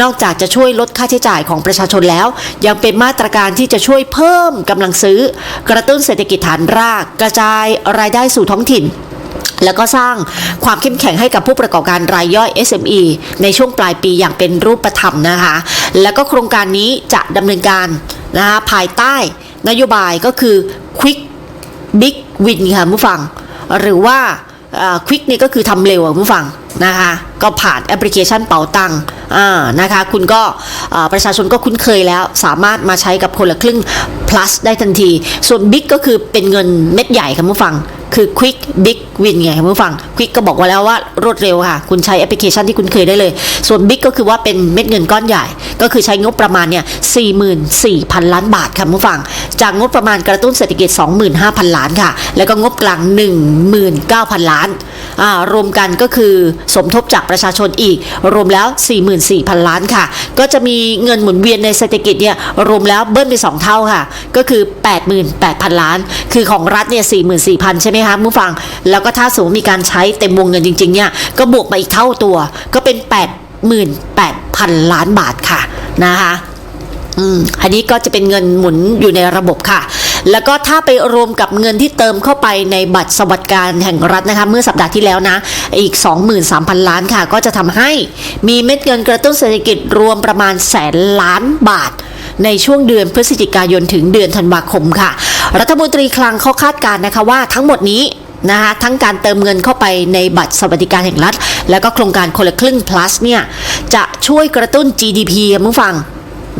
นอกจากจะช่วยลดค่าใช้จ่ายของประชาชนแล้ว ยังเป็นมาตรการที่จะช่วยเพิ่มกำลังซื้อ กระตุ้นเศรษฐกิจฐานราก กระจายรายได้สู่ท้องถิ่นแล้วก็สร้างความเข้มแข็งให้กับผู้ประกอบการรายย่อย SME ในช่วงปลายปีอย่างเป็นรูปธรรมนะคะ แล้วก็โครงการนี้จะดำเนินการนะคะภายใต้นโยบายก็คือ Quick Big Win ค่ะผู้ฟัง หรือว่า ควิกนี่ก็คือทำเร็วผู้ฟังนะคะก็ผ่านแอปพลิเคชันเป๋าตังค์อ่านะคะคุณก็ประชาชนก็คุ้นเคยแล้ว สามารถมาใช้กับคนละครึ่ง plus ได้ทันที ส่วน Big ก็คือเป็นเงินเม็ดใหญ่ค่ะผู้ฟัง คือ Quick Big Win ไงคุณผู้ฟัง Quick ก็บอกว่าแล้วว่ารวดเร็วค่ะ คุณใช้แอปพลิเคชันที่คุณเคยได้เลย ส่วน Big ก็คือว่าเป็นเม็ดเงินก้อนใหญ่ ก็คือใช้งบประมาณเนี่ย44,000 ล้านบาทค่ะคุณผู้ฟัง จากงบประมาณกระตุ้นเศรษฐกิจ 25,000 ล้านค่ะ แล้วก็งบกลาง 19,000 ล้านรวมกันก็คือสมทบจากประชาชนอีก รวมแล้ว 44,000 ล้านค่ะ ก็จะมีเงินหมุนเวียนในเศรษฐกิจเนี่ยรวมแล้วเบิ้ลไป 2 เท่าค่ะ ก็คือ 88,000 ล้าน คือของรัฐเนี่ย 44,000 ใช่ไหมคะผู้ฟัง แล้วก็ถ้าสมมติมีการใช้เต็มวงเงินจริงๆเนี่ยก็บวกมาอีกเท่าตัว ก็เป็น 88,000 ล้านบาทค่ะนะคะ อืมอันนี้ก็จะเป็นเงินหมุนอยู่ในระบบค่ะ แล้วก็ถ้าไปรวมกับเงินที่เติมเข้าไปในบัตรสวัสดิการแห่งรัฐนะคะ เมื่อสัปดาห์ที่แล้วนะ อีก 23,000 ล้านค่ะ ก็จะทำให้มีเม็ดเงินกระตุ้นเศรษฐกิจรวมประมาณแสนล้านบาทในช่วงเดือนพฤศจิกายนถึงเดือนธันวาคมค่ะ รัฐมนตรีคลังเขาคาดการณ์นะคะว่าทั้งหมดนี้นะคะทั้งการเติมเงินเข้าไปในบัตรสวัสดิการแห่งรัฐ แล้วก็โครงการคนละครึ่ง plus เนี่ยจะช่วยกระตุ้น GDP คุณผู้ฟัง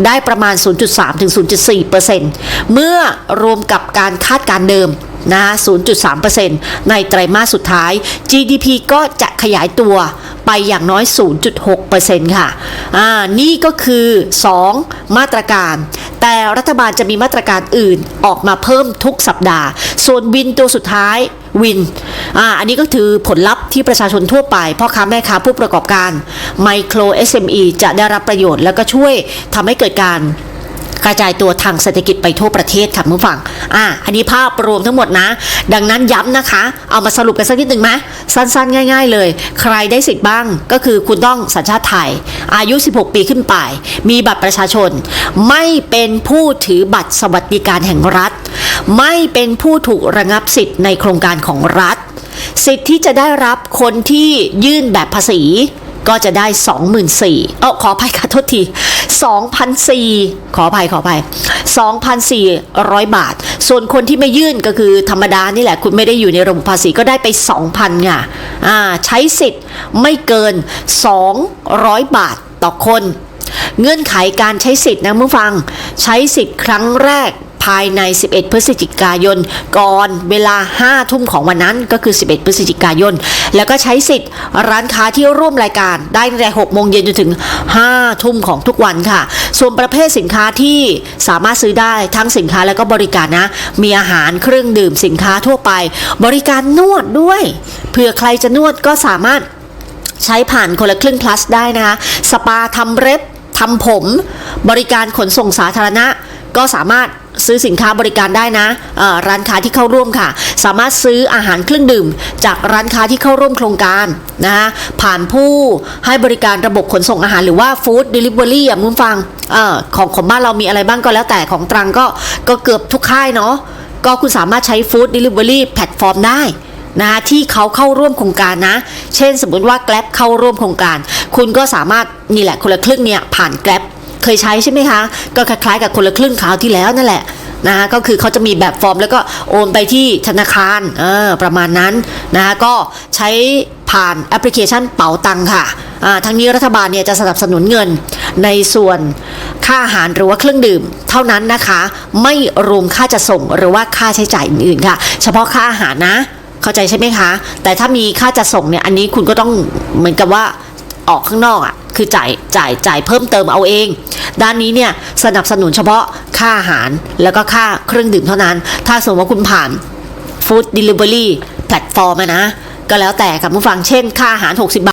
ได้ประมาณ 0.3 ถึง 0.4%เมื่อรวมกับการคาดการเดิมนะ 0.3%ในไตรมาสสุดท้าย GDP ก็จะขยายตัวไปอย่างน้อย 0.6%ค่ะ อ่า นี่ก็คือ 2 มาตรการ แต่รัฐบาลจะมีมาตรการอื่นออกมาเพิ่มทุกสัปดาห์ ส่วนวินตัวสุดท้าย วินอ่าอันนี้ก็คือผลลัพธ์ที่ประชาชนทั่วไปพ่อค้าแม่ค้าผู้ประกอบการไมโคร SME จะได้รับประโยชน์ แล้วก็ช่วยทำให้เกิดการกระจายตัวทางเศรษฐกิจไปทั่วประเทศค่ะผู้ฟัง อะอันนี้ภาพรวมทั้งหมดนะ ดังนั้นย้ำนะคะ เอามาสรุปกันสักนิดหนึ่งไหมสั้นๆ ง่าย ๆ เลย ใครได้สิทธิ์บ้าง ก็คือคุณต้องสัญชาติไทย อายุ 16 ปีขึ้นไป มีบัตรประชาชน ไม่เป็นผู้ถือบัตรสวัสดิการแห่งรัฐ ไม่เป็นผู้ถูกระงับสิทธิ์ในโครงการของรัฐ สิทธิ์ที่จะได้รับคนที่ยื่นแบบภาษีก็จะได้ 24,000เออขออภัยค่ะโทษที2,400ขออภัยขออภัย2,400 บาท ส่วนคนที่ไม่ยื่นก็คือธรรมดานี่แหละ คุณไม่ได้อยู่ในระบบภาษีก็ได้ไป 2,000ค่ะอ่าใช้สิทธิ์ไม่เกิน 200 บาทต่อคน เงื่อนไขการใช้สิทธิ์นะผู้ฟัง ใช้สิทธิ์ครั้งแรก ภายใน 11 พฤศจิกายน ก่อนเวลา 5 ทุ่มของวันนั้นก็คือ 11 พฤศจิกายน แล้วก็ใช้สิทธิ์ร้านค้าที่ร่วมรายการได้ตั้งแต่6โมงเย็นจนถึง 5 ทุ่มของทุกวันค่ะ ส่วนประเภทสินค้าที่สามารถซื้อได้ทั้งสินค้าและก็บริการนะ มีอาหารเครื่องดื่มสินค้าทั่วไป บริการนวดด้วยเผื่อใครจะนวดก็สามารถใช้ผ่านคนละครึ่ง plus ได้นะคะ สปาทำเล็บทำผม บริการขนส่งสาธารณะ ก็สามารถ ซื้อสินค้าบริการได้นะร้านค้าที่เข้าร่วมค่ะ สามารถซื้ออาหารเครื่องดื่ม จากร้านค้าที่เข้าร่วมโครงการนะคะผ่านผู้ให้บริการระบบขนส่งอาหารหรือว่าฟู้ดเดลิเวอรี่อะมุ้งฟังอของของบ้านเรามีอะไรบ้างก็แล้วแต่ของตรังก็ก็เกือบทุกค่ายเนาะก็คุณสามารถใช้ฟู้ดเดลิเวอรี่แพลตฟอร์มได้นะที่เขาเข้าร่วมโครงการนะ เช่นสมมติว่า Grab เข้าร่วมโครงการ คุณก็สามารถนี่แหละคนละครึ่งเนี่ยผ่าน Grab เคยใช้ใช่ไหมคะ ก็คล้ายๆกับคนละครึ่งคราวที่แล้วนั่นแหละนะคะก็คือเขาจะมีแบบฟอร์มแล้วก็โอนไปที่ธนาคารเออประมาณนั้นนะคะก็ใช้ผ่านแอปพลิเคชันเป๋าตังค่ะอ่าทั้งนี้รัฐบาลเนี่ยจะสนับสนุนเงินในส่วนค่าอาหารหรือว่าเครื่องดื่ม เท่านั้นนะคะ ไม่รวมค่าจะส่งหรือว่าค่าใช้จ่ายอื่นๆค่ะ เฉพาะค่าอาหารนะ เข้าใจใช่ไหมคะ แต่ถ้ามีค่าจัดส่งเนี่ยอันนี้คุณก็ต้องเหมือนกับว่าออกข้างนอกอะ่ะ คือจ่ายจ่ายจ่ายเพิ่มเติมเอาเอง ด้านนี้เนี่ยสนับสนุนเฉพาะค่าอาหารแล้วก็ค่าเครื่องดื่มเท่านั้น ถ้าสมมติว่าคุณผ่านฟู้ดเดลิเวอรี่แพลตฟอร์มนะ ก็แล้วแต่ค่ะผู้ฟังเช่น ค่าอาหาร 60 บาท